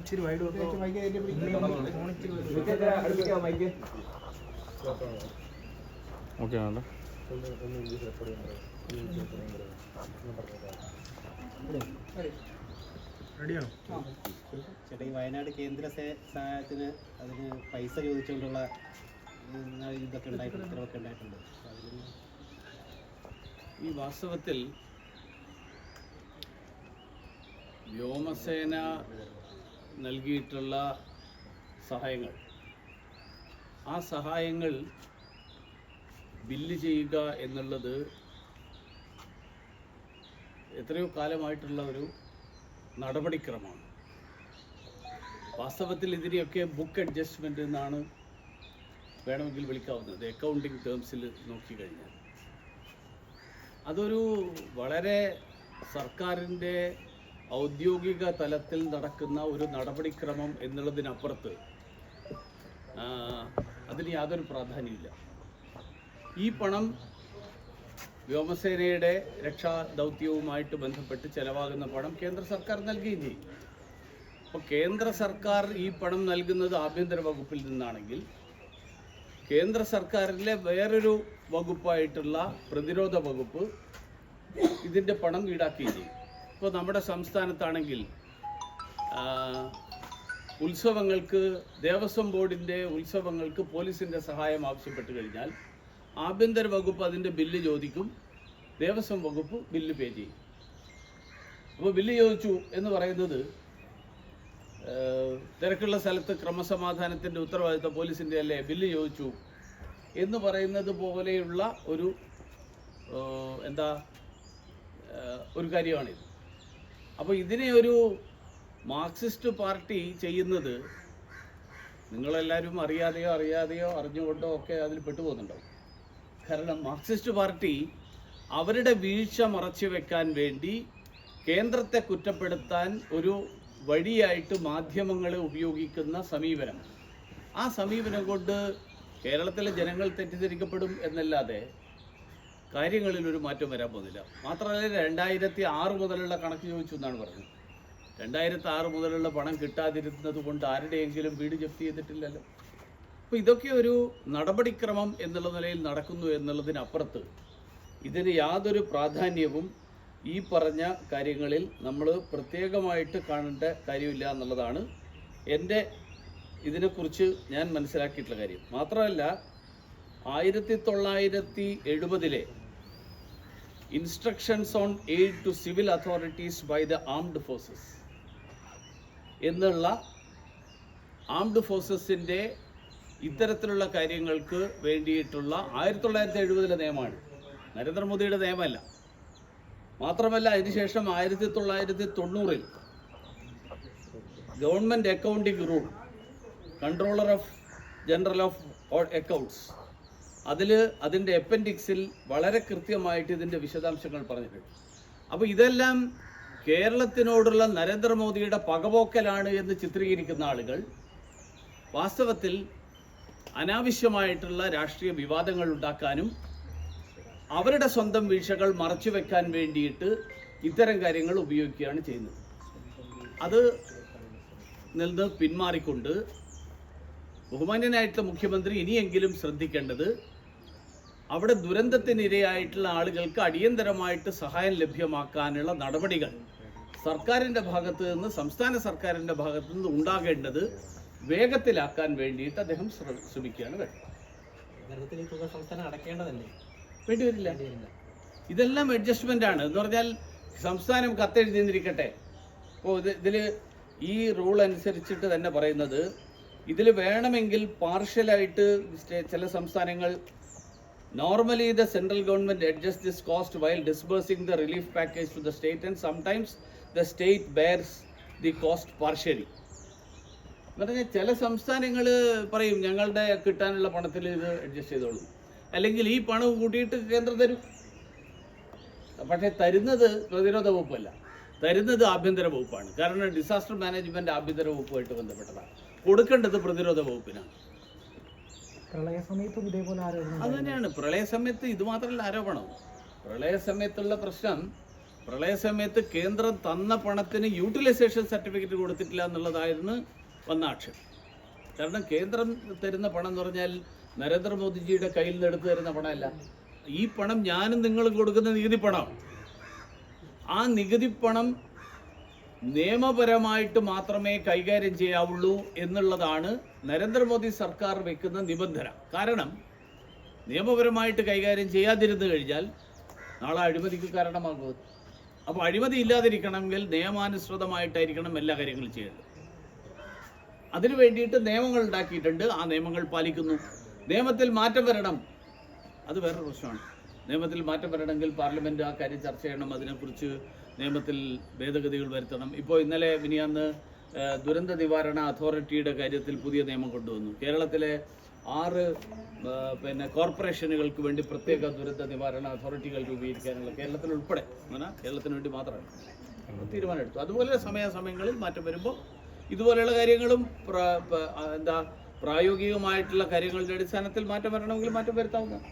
ഇച്ചിരി wide. Okay ആണല്ലോ റെഡിയാണോ ചേട്ടാ ഈ വയനാട് കേന്ദ്ര സഹായത്തിന് അതിന് പൈസ ചോദിച്ചുകൊണ്ടുള്ള ഇതൊക്കെ ഉണ്ടായിട്ടുണ്ട് ഉത്തരവൊക്കെ ഉണ്ടായിട്ടുണ്ട്. ഈ വാസ്തവത്തിൽ വ്യോമസേന നൽകിയിട്ടുള്ള സഹായങ്ങൾ. ആ സഹായങ്ങൾ ബില്ല് ചെയ്യുക എന്നുള്ളത് എത്രയോ കാലമായിട്ടുള്ള ഒരു നടപടിക്രമമാണ്. വാസ്തവത്തിൽ ഇതിനെയൊക്കെ ബുക്ക് അഡ്ജസ്റ്റ്മെന്റ് എന്നാണ് വേണമെങ്കിൽ വിളിക്കാവുന്നത്. അക്കൗണ്ടിങ് ടേംസിൽ നോക്കിക്കഴിഞ്ഞാൽ അതൊരു വളരെ സർക്കാരിന്റെ ഔദ്യോഗിക തലത്തിൽ നടക്കുന്ന ഒരു നടപടിക്രമം എന്നുള്ളതിനപ്പുറത്ത് അതിന് യാതൊരു പ്രാധാന്യമില്ല ഈ പണം വ്യോമസേനയുടെ രക്ഷാ ദൗത്യവുമായിട്ട് ബന്ധപ്പെട്ട് ചെലവാകുന്ന പണം കേന്ദ്ര സർക്കാർ നൽകുകയും ചെയ്യും. അപ്പോൾ കേന്ദ്ര സർക്കാർ ഈ പണം നൽകുന്നത് ആഭ്യന്തര വകുപ്പിൽ നിന്നാണെങ്കിൽ കേന്ദ്ര സർക്കാരിലെ വേറൊരു വകുപ്പായിട്ടുള്ള പ്രതിരോധ വകുപ്പ് ഇതിന്റെ പണം ഈടാക്കുകയും ചെയ്യും. ഇപ്പോൾ നമ്മുടെ സംസ്ഥാനത്താണെങ്കിൽ ഉത്സവങ്ങൾക്ക് ദേവസ്വം ബോർഡിന്റെ ഉത്സവങ്ങൾക്ക് പോലീസിന്റെ സഹായം ആവശ്യപ്പെട്ട് കഴിഞ്ഞാൽ ആഭ്യന്തര വകുപ്പ് അതിന്റെ ബില്ല് ചോദിക്കും ദേവസ്വം വകുപ്പ് ബില്ല് പേ ചെയ്യും. അപ്പോൾ ബില്ല് ചോദിച്ചു എന്ന് പറയുന്നത് തിരക്കുള്ള സ്ഥലത്ത് ക്രമസമാധാനത്തിന്റെ ഉത്തരവാദിത്വം പോലീസിന്റെ അല്ലേ? ബില്ല് ചോദിച്ചു എന്ന് പറയുന്നത് പോലെയുള്ള ഒരു എന്താ ഒരു കാര്യമാണിത്. അപ്പോൾ ഇതിനെ ഒരു മാർക്സിസ്റ്റ് പാർട്ടി ചെയ്യുന്നത് നിങ്ങളെല്ലാവരും അറിയാതെയോ അറിയാതെയോ അറിഞ്ഞുകൊണ്ടോ ഒക്കെ അതിൽ പെട്ടുപോകുന്നുണ്ടാവും. കാരണം മാർക്സിസ്റ്റ് പാർട്ടി അവരുടെ വീഴ്ച മറച്ചു വെക്കാൻ വേണ്ടി കേന്ദ്രത്തെ കുറ്റപ്പെടുത്താൻ ഒരു വഴിയായിട്ട് മാധ്യമങ്ങളെ ഉപയോഗിക്കുന്ന സമീപനം. ആ സമീപനം കൊണ്ട് കേരളത്തിലെ ജനങ്ങൾ തെറ്റിദ്ധരിക്കപ്പെടും എന്നല്ലാതെ കാര്യങ്ങളിൽ ഒരു മാറ്റം വരാൻ പോകുന്നില്ല. മാത്രമല്ല രണ്ടായിരത്തി ആറ് മുതലുള്ള കണക്ക് ചോദിച്ചു എന്നാണ് പറഞ്ഞത്. രണ്ടായിരത്തി ആറ് മുതലുള്ള പണം കിട്ടാതിരുന്നത് കൊണ്ട് ആരുടെയെങ്കിലും വീട് ജപ്തി ചെയ്തിട്ടില്ലല്ലോ. അപ്പോൾ ഇതൊക്കെ ഒരു നടപടിക്രമം എന്നുള്ള നിലയിൽ നടക്കുന്നു എന്നുള്ളതിനപ്പുറത്ത് ഇതിന് യാതൊരു പ്രാധാന്യവും ഈ പറഞ്ഞ കാര്യങ്ങളിൽ നമ്മൾ പ്രത്യേകമായിട്ട് കാണേണ്ട കാര്യമില്ല എന്നുള്ളതാണ് എന്റെ ഇതിനെക്കുറിച്ച് ഞാൻ മനസ്സിലാക്കിയിട്ടുള്ള കാര്യം. മാത്രമല്ല ആയിരത്തി തൊള്ളായിരത്തി എഴുപതിലെ instructions on aid to civil authorities by the armed forces എന്നുള്ള ആംഡ് ഫോഴ്സസിന്റെ ഇത്തരത്തിലുള്ള കാര്യങ്ങൾക്ക് വേണ്ടിയിട്ടുള്ള ആയിരത്തി തൊള്ളായിരത്തി എഴുപതിലെ നിയമമാണ്. നരേന്ദ്രമോദിയുടെ നിയമമല്ല. മാത്രമല്ല അതിനുശേഷം ആയിരത്തി തൊള്ളായിരത്തി തൊണ്ണൂറിൽ government accounting rule controller of general of accounts അതിൽ അതിന്റെ അപ്പൻഡിക്സിൽ വളരെ കൃത്യമായിട്ട് ഇതിന്റെ വിശദാംശങ്ങൾ പറഞ്ഞിട്ടുണ്ട് അപ്പോൾ ഇതെല്ലാം കേരളത്തിനോടുള്ള നരേന്ദ്രമോദിയുടെ പകപോക്കലാണ് എന്ന് ചിത്രീകരിക്കുന്ന ആളുകൾ വാസ്തവത്തിൽ അനാവശ്യമായിട്ടുള്ള രാഷ്ട്രീയ വിവാദങ്ങൾ ഉണ്ടാക്കാനും അവരുടെ സ്വന്തം വീഴ്ചകൾ മറച്ചുവെക്കാൻ വേണ്ടിയിട്ട് ഇത്തരം കാര്യങ്ങൾ ഉപയോഗിക്കുകയാണ് ചെയ്യുന്നത്. അത് നിന്ന് പിന്മാറിക്കൊണ്ട് ബഹുമാന്യനായിട്ടുള്ള മുഖ്യമന്ത്രി ഇനിയെങ്കിലും ശ്രദ്ധിക്കേണ്ടത് അവിടെ ദുരന്തത്തിനിരയായിട്ടുള്ള ആളുകൾക്ക് അടിയന്തരമായിട്ട് സഹായം ലഭ്യമാക്കാനുള്ള നടപടികൾ സർക്കാരിന്റെ ഭാഗത്ത് നിന്ന് സംസ്ഥാന സർക്കാരിന്റെ ഭാഗത്തു നിന്ന് ഉണ്ടാകേണ്ടത് വേഗത്തിലാക്കാൻ വേണ്ടിയിട്ട് അദ്ദേഹം ശ്ര- ശ്രമിക്കുകയാണ് വേണ്ടത് വേണ്ടി വരില്ല ഇതെല്ലാം അഡ്ജസ്റ്റ്മെന്റ് ആണ് എന്ന് പറഞ്ഞാൽ സംസ്ഥാനം കത്തെഴുതിയിരിക്കട്ടെ ഓ ഇത് ഇതിൽ ഈ റൂൾ അനുസരിച്ചിട്ട് തന്നെ പറയുന്നത് ഇതിൽ വേണമെങ്കിൽ പാർഷ്യലായിട്ട് ചില സംസ്ഥാനങ്ങൾ normally the central government adjust this cost while disbursing the relief package to the state and sometimes the state bears the cost partially പറഞ്ഞാൽ ചില സംസ്ഥാനങ്ങൾ പറയും ഞങ്ങളുടെ കിട്ടാനുള്ള പണത്തിൽ ഇത് അഡ്ജസ്റ്റ് ചെയ്തോളൂ. അല്ലെങ്കിൽ ഈ പണം കൂട്ടിയിട്ട് കേന്ദ്രം തരും. പക്ഷേ തരുന്നത് പ്രതിരോധ വകുപ്പല്ല. തരുന്നത് ആഭ്യന്തര വകുപ്പാണ്. കാരണം ഡിസാസ്റ്റർ മാനേജ്മെന്റ് ആഭ്യന്തര വകുപ്പുമായിട്ട് ബന്ധപ്പെട്ടതാണ്. കൊടുക്കേണ്ടത് പ്രതിരോധ വകുപ്പിനാണ്. പ്രളയ സമയത്തും ഇതേപോലെ ആരോപണം അത് തന്നെയാണ്. പ്രളയ സമയത്ത് ഇത് മാത്രമല്ല ആരോപണം. പ്രളയ സമയത്തുള്ള പ്രശ്നം പ്രളയ സമയത്ത് കേന്ദ്രം തന്ന പണത്തിന് യൂട്ടിലൈസേഷൻ സർട്ടിഫിക്കറ്റ് കൊടുത്തിട്ടില്ല എന്നുള്ളതായിരുന്നു വന്ന ആക്ഷേപം. കാരണം കേന്ദ്രം തരുന്ന പണം എന്ന് പറഞ്ഞാൽ നരേന്ദ്രമോദിജിയുടെ കയ്യിൽ നിന്ന് എടുത്തു തരുന്ന പണമല്ല. ഈ പണം ഞാനും നിങ്ങളും കൊടുക്കുന്ന നികുതി പണം ആ നികുതി പണം നിയമപരമായിട്ട് മാത്രമേ കൈകാര്യം ചെയ്യാവുള്ളൂ എന്നുള്ളതാണ് നരേന്ദ്രമോദി സർക്കാർ വെക്കുന്ന നിബന്ധന. കാരണം നിയമപരമായിട്ട് കൈകാര്യം ചെയ്യാതിരുന്നു കഴിഞ്ഞാൽ നാളെ അഴിമതിക്ക് കാരണമാകും. അപ്പോൾ അഴിമതി ഇല്ലാതിരിക്കണമെങ്കിൽ നിയമാനുസൃതമായിട്ടായിരിക്കണം എല്ലാ കാര്യങ്ങളും ചെയ്യേണ്ടത്. അതിനു വേണ്ടിയിട്ട് നിയമങ്ങൾ ഉണ്ടാക്കിയിട്ടുണ്ട്. ആ നിയമങ്ങൾ പാലിക്കുന്നു. നിയമത്തിൽ മാറ്റം വരണം. അത് വേറൊരു പ്രശ്നമാണ്. നിയമത്തിൽ മാറ്റം വരണമെങ്കിൽ പാർലമെന്റ് ആ കാര്യം ചർച്ച ചെയ്യണം. അതിനെക്കുറിച്ച് നിയമത്തിൽ ഭേദഗതികൾ വരുത്തണം. ഇപ്പോൾ ഇന്നലെ മിനിയാന്ന് ദുരന്ത നിവാരണ അതോറിറ്റിയുടെ കാര്യത്തിൽ പുതിയ നിയമം കൊണ്ടുവന്നു. കേരളത്തിലെ ആറ് പിന്നെ കോർപ്പറേഷനുകൾക്ക് വേണ്ടി പ്രത്യേക ദുരന്ത നിവാരണ അതോറിറ്റികൾ രൂപീകരിക്കാനുള്ള കേരളത്തിൽ ഉൾപ്പെടെ. കേരളത്തിന് വേണ്ടി മാത്രമാണ് തീരുമാനമെടുത്തു. അതുപോലെ സമയാസമയങ്ങളിൽ മാറ്റം വരുമ്പോൾ ഇതുപോലെയുള്ള കാര്യങ്ങളും എന്താ പ്രായോഗികമായിട്ടുള്ള കാര്യങ്ങളുടെ അടിസ്ഥാനത്തിൽ മാറ്റം വരണമെങ്കിൽ മാറ്റം വരുത്താവുന്നതാണ്.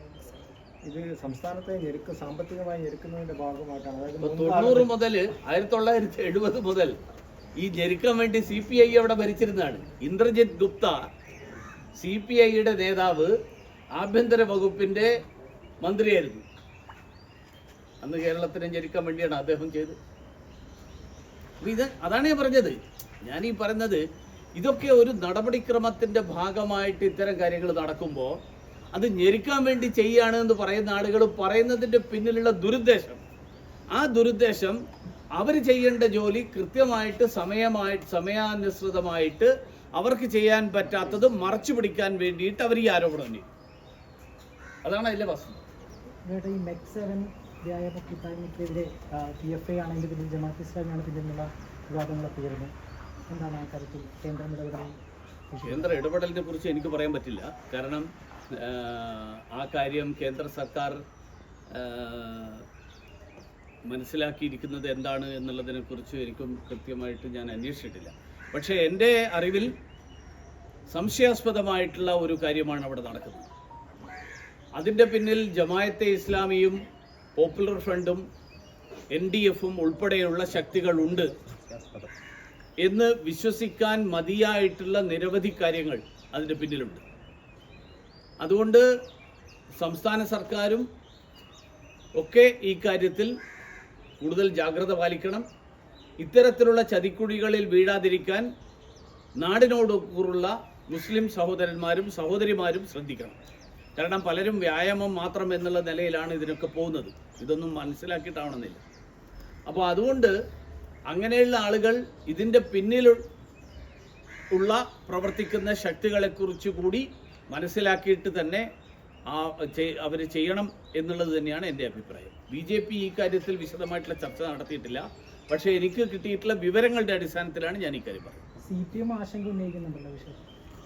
ഇത് സംസ്ഥാനത്തെ ഞെരുക്ക് സാമ്പത്തികമായി ഞെരുക്കുന്നതിന്റെ ഭാഗമായിട്ടാണ്. അതായത് തൊണ്ണൂറ് മുതൽ ആയിരത്തി തൊള്ളായിരത്തി എഴുപത് മുതൽ ഈ ഞെരുക്കാൻ വേണ്ടി സി പി ഐ അവിടെ ഭരിച്ചിരുന്നതാണ്. ഇന്ദ്രജിത് ഗുപ്ത സി പി ഐയുടെ നേതാവ് ആഭ്യന്തര വകുപ്പിന്റെ മന്ത്രിയായിരുന്നു. അന്ന് കേരളത്തിനെ ഞെരുക്കാൻ വേണ്ടിയാണ് അദ്ദേഹം ചെയ്തത്. അപ്പൊ ഇത് അതാണ് ഞാൻ പറഞ്ഞത്. ഞാൻ ഈ പറയുന്നത് ഇതൊക്കെ ഒരു നടപടിക്രമത്തിന്റെ ഭാഗമായിട്ട് ഇത്തരം കാര്യങ്ങൾ നടക്കുമ്പോൾ അത് ഞെരുക്കാൻ വേണ്ടി ചെയ്യാണ് എന്ന് പറയുന്ന ആളുകൾ പറയുന്നതിന്റെ പിന്നിലുള്ള ദുരുദ്ദേശം. ആ ദുരുദ്ദേശം അവർ ചെയ്യേണ്ട ജോലി കൃത്യമായിട്ട് സമയമായിട്ട് സമയാനുസൃതമായിട്ട് അവർക്ക് ചെയ്യാൻ പറ്റാത്തത് മറച്ചു പിടിക്കാൻ വേണ്ടിയിട്ട് അവർ ഈ ആരോപണം ചെയ്യും അതാണ് അതിലെ വസ്തു ഈ മെക് സെവൻ വ്യായാമ കൂട്ടായ്മയ്ക്കെതിരെ പി എഫ് ഐ ആണ് ഇതിന്റെ പിന്നിൽ ജമാഅത്ത് ഇസ്ലാമിയാണ് പിന്നിലുള്ള വിവാദങ്ങളൊക്കെ വരുന്നത് എന്താണ് ആ കാര്യത്തിൽ കേന്ദ്രം ഇടപെടൽ കേന്ദ്ര ഇടപെടലിനെ കുറിച്ച് എനിക്ക് പറയാൻ പറ്റില്ല. കാരണം ആ, കാര്യം കേന്ദ്ര സർക്കാർ മനസ്സിലാക്കിയിരിക്കുന്നത് എന്താണ് എന്നുള്ളതിനെ കുറിച്ച് എനിക്കും കൃത്യമായിട്ട് ഞാൻ അന്വേഷിച്ചിട്ടില്ല. പക്ഷേ എന്റെ അറിവിൽ സംശയാസ്പദമായിട്ടുള്ള ഒരു കാര്യമാണ് അവിടെ നടക്കുന്നത്. അതിന്റെ പിന്നിൽ ജമായത്തെ ഇസ്ലാമിയും പോപ്പുലർ ഫ്രണ്ടും എൻ ഡി എഫും ഉൾപ്പെടെയുള്ള ശക്തികളുണ്ട് എന്ന് വിശ്വസിക്കാൻ മതിയായിട്ടുള്ള നിരവധി കാര്യങ്ങൾ അതിന്റെ പിന്നിലുണ്ട്. അതുകൊണ്ട് സംസ്ഥാന സർക്കാരും ഒക്കെ ഈ കാര്യത്തിൽ കൂടുതൽ ജാഗ്രത പാലിക്കണം. ഇത്തരത്തിലുള്ള ചതിക്കുഴികളിൽ വീഴാതിരിക്കാൻ നാടിനോട് കൂറുള്ള മുസ്ലിം സഹോദരന്മാരും സഹോദരിമാരും ശ്രദ്ധിക്കണം. കാരണം പലരും വ്യായാമം മാത്രം എന്നുള്ള നിലയിലാണ് ഇതിനൊക്കെ പോകുന്നത്. ഇതൊന്നും മനസ്സിലാക്കിയിട്ടാവണമെന്നില്ല. അപ്പോൾ അതുകൊണ്ട് അങ്ങനെയുള്ള ആളുകൾ ഇതിന്റെ പിന്നിൽ ഉള്ള പ്രവർത്തിക്കുന്ന ശക്തികളെക്കുറിച്ച് കൂടി മനസ്സിലാക്കിയിട്ട് തന്നെ ആ അവർ ചെയ്യണം എന്നുള്ളത് തന്നെയാണ് എന്റെ അഭിപ്രായം. ബി ജെ പി ഈ കാര്യത്തിൽ വിശദമായിട്ടുള്ള ചർച്ച നടത്തിയിട്ടില്ല. പക്ഷേ എനിക്ക് കിട്ടിയിട്ടുള്ള വിവരങ്ങളുടെ അടിസ്ഥാനത്തിലാണ് ഞാൻ ഈ കാര്യം പറയുന്നത്. സി പി എം ആശങ്ക ഉന്നയിക്കുന്നുണ്ടല്ലോ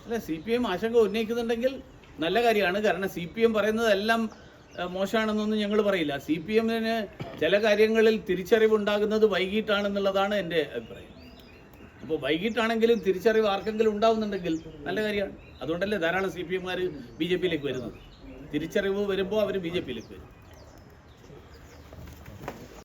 അല്ല സി പി എം ആശങ്ക ഉന്നയിക്കുന്നുണ്ടെങ്കിൽ നല്ല കാര്യമാണ്. കാരണം സി പി എം പറയുന്നതെല്ലാം മോശമാണെന്നൊന്നും ഞങ്ങൾ പറയില്ല. സി പി എമ്മിന് ചില കാര്യങ്ങളിൽ തിരിച്ചറിവുണ്ടാകുന്നത് വൈകിട്ടാണെന്നുള്ളതാണ് എന്റെ അഭിപ്രായം. അപ്പോൾ വൈകിട്ടാണെങ്കിലും തിരിച്ചറിവ് ആർക്കെങ്കിലും ഉണ്ടാവുന്നുണ്ടെങ്കിൽ നല്ല കാര്യമാണ്. അതുകൊണ്ടല്ലേ ധാരാളം സി പി എംമാർ ബി ജെ പിയിലേക്ക് വരുന്നത്. തിരിച്ചറിവ് വരുമ്പോൾ അവർ ബി ജെ പിയിലേക്ക് വരും.